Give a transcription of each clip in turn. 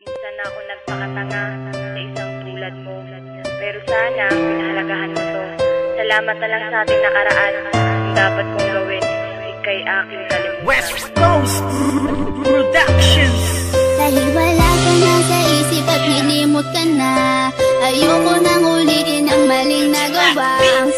Minsan ako nagpakatanga sa isang tulad mo. Pero sana, pinahalagahan mo to. Salamat na lang sa ating nakaraan. Ang dapat kong gawin, ikay aking kalimutan. West Coast Productions Dahil wala ka na sa isip at nilimot ka na Ayoko nang ulitin ang maling nagawa Ang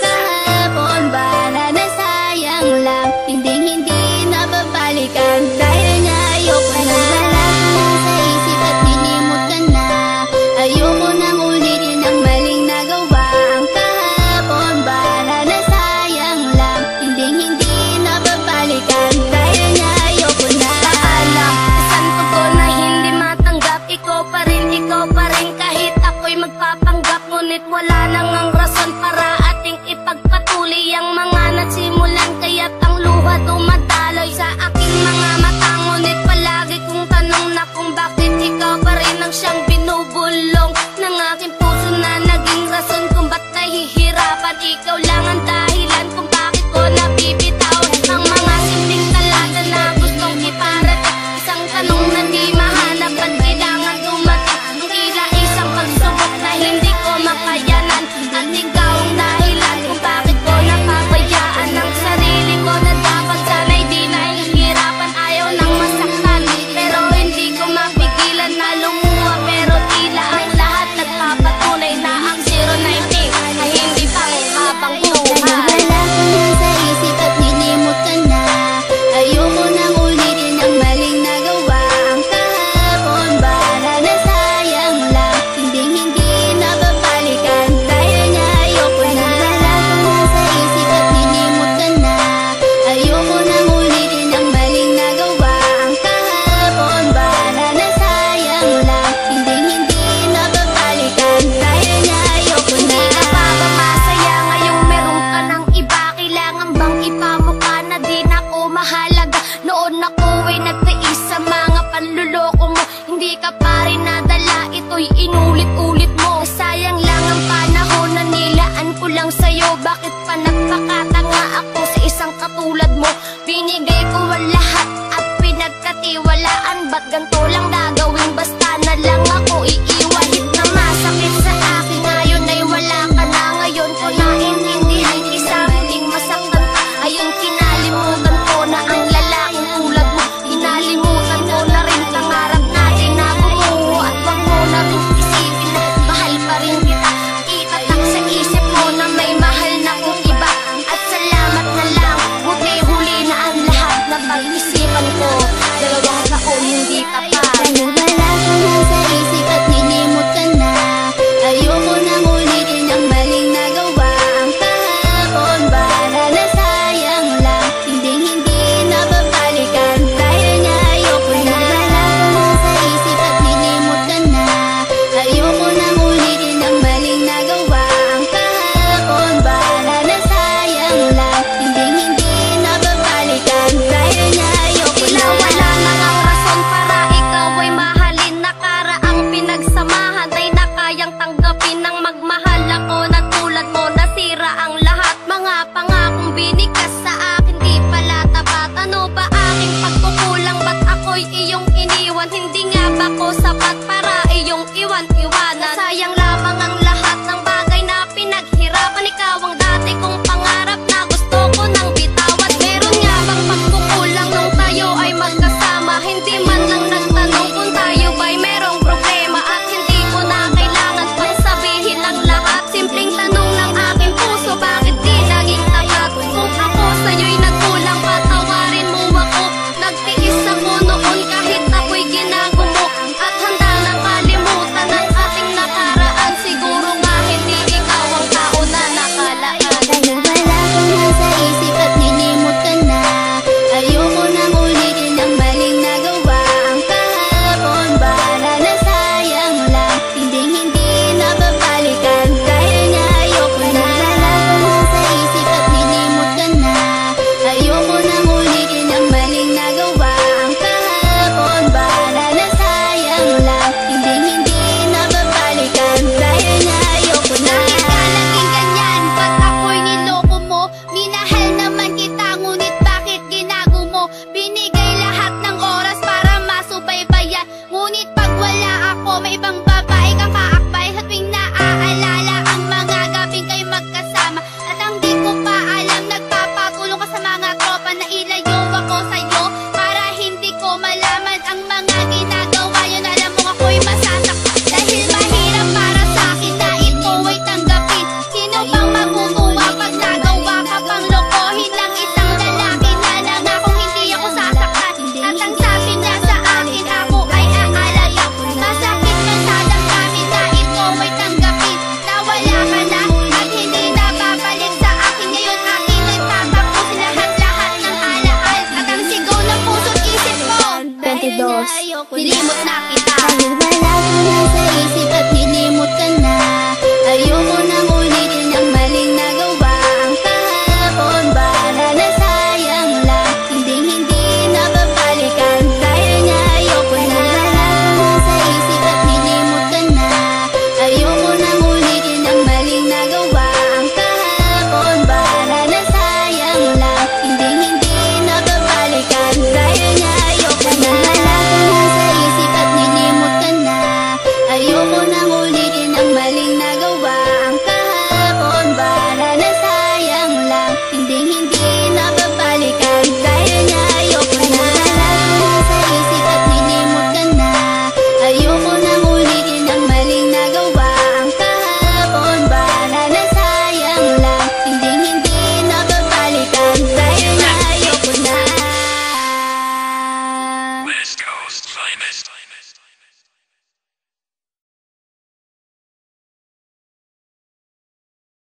wala nang ang rason para ating ipagpatuloy ang mga binikas